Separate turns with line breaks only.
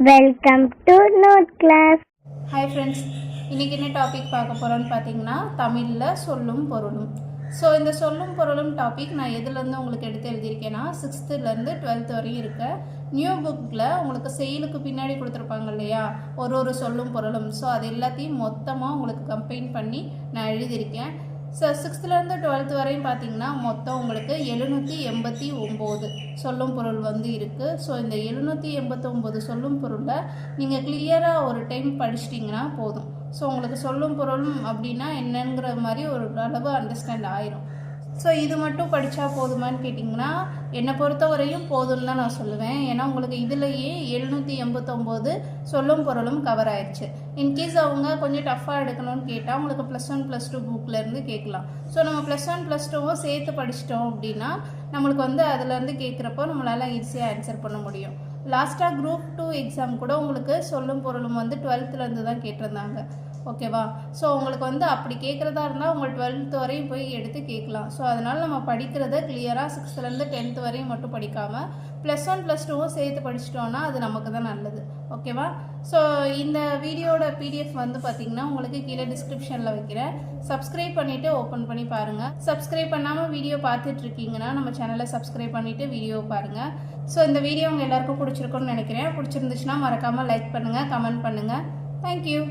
Welcome to note class
hi friends இன்றைக்கி என்ன topic பார்க்க போகிறோன்னு பார்த்தீங்கன்னா தமிழில் சொல்லும் பொருளும். ஸோ இந்த சொல்லும் பொருளும் டாபிக் நான் எதுலேருந்து உங்களுக்கு எடுத்து எழுதியிருக்கேன்னா சிக்ஸ்த்துலேருந்து டுவெல்த் வரையும் இருக்க நியூ புக்கில் உங்களுக்கு செயலுக்கு பின்னாடி கொடுத்துருப்பாங்க இல்லையா? ஒரு ஒரு சொல்லும் பொருளும். ஸோ அது எல்லாத்தையும் மொத்தமாக உங்களுக்கு கம்பைன் பண்ணி நான் எழுதியிருக்கேன். ஸோ சிக்ஸ்த்துலேருந்து டுவெல்த் வரையும் பார்த்தீங்கன்னா மொத்தம் உங்களுக்கு எழுநூற்றி எண்பத்தி ஒம்பது சொல்லும் பொருள் வந்து இருக்குது ஸோ இந்த எழுநூற்றி எண்பத்தொம்போது சொல்லும் பொருளில் நீங்கள் கிளியராக ஒரு டைம் படிச்சிட்டிங்கன்னா போதும். ஸோ உங்களுக்கு சொல்லும் பொருள் அப்படின்னா என்னங்கிற மாதிரி ஒரு அளவு அண்டர்ஸ்டாண்ட் ஆயிரும். ஸோ இது மட்டும் படித்தா போதுமான்னு கேட்டிங்கன்னா என்னை பொறுத்தவரையும் போதும்னு தான் நான் சொல்லுவேன். ஏன்னா உங்களுக்கு இதுலேயே எழுநூற்றி எண்பத்தொம்போது சொல்லும் பொருளும் கவர் ஆயிடுச்சு இன்கேஸ் அவங்க கொஞ்சம் டஃப்பாக எடுக்கணும்னு கேட்டால் உங்களுக்கு ப்ளஸ் ஒன் ப்ளஸ் டூ புக்லேருந்து கேட்கலாம். ஸோ நம்ம ப்ளஸ் ஒன் ப்ளஸ் டூவும் சேர்த்து படிச்சிட்டோம் அப்படின்னா நம்மளுக்கு வந்து அதுலேருந்து கேட்குறப்போ நம்மளால் ஈஸியாக ஆன்சர் பண்ண முடியும். லாஸ்ட்டாக குரூப் டூ எக்ஸாம் கூட உங்களுக்கு சொல்லும் பொருளும் வந்து டுவெல்த்துலேருந்து தான் கேட்டிருந்தாங்க. ஓகேவா? ஸோ உங்களுக்கு வந்து அப்படி கேட்குறதா இருந்தால் உங்கள் டுவெல்த் வரையும் போய் எடுத்து கேட்கலாம். ஸோ அதனால் நம்ம படிக்கிறத கிளியராக சிக்ஸ்த்துலேருந்து டென்த் வரையும் மட்டும் படிக்காமல் ப்ளஸ் ஒன் ப்ளஸ் டூவும் சேர்த்து படிச்சிட்டோன்னா அது நமக்கு தான் நல்லது. ஓகேவா? ஸோ இந்த வீடியோட பிடிஎஃப் வந்து பார்த்திங்கன்னா உங்களுக்கு கீழே டிஸ்கிரிப்ஷனில் வைக்கிறேன். சப்ஸ்கிரைப் பண்ணிவிட்டு ஓப்பன் பண்ணி பாருங்கள் சப்ஸ்கிரைப் பண்ணாமல் வீடியோ பார்த்துட்ருக்கீங்கன்னா நம்ம சேனலை சப்ஸ்கிரைப் பண்ணிவிட்டு வீடியோ பாருங்கள் ஸோ இந்த வீடியோ உங்கள் எல்லாருக்கும் பிடிச்சிருக்கும்னு நினைக்கிறேன். பிடிச்சிருந்துச்சுன்னா மறக்காமல் லைக் பண்ணுங்கள் கமெண்ட் பண்ணுங்கள் தேங்க்யூ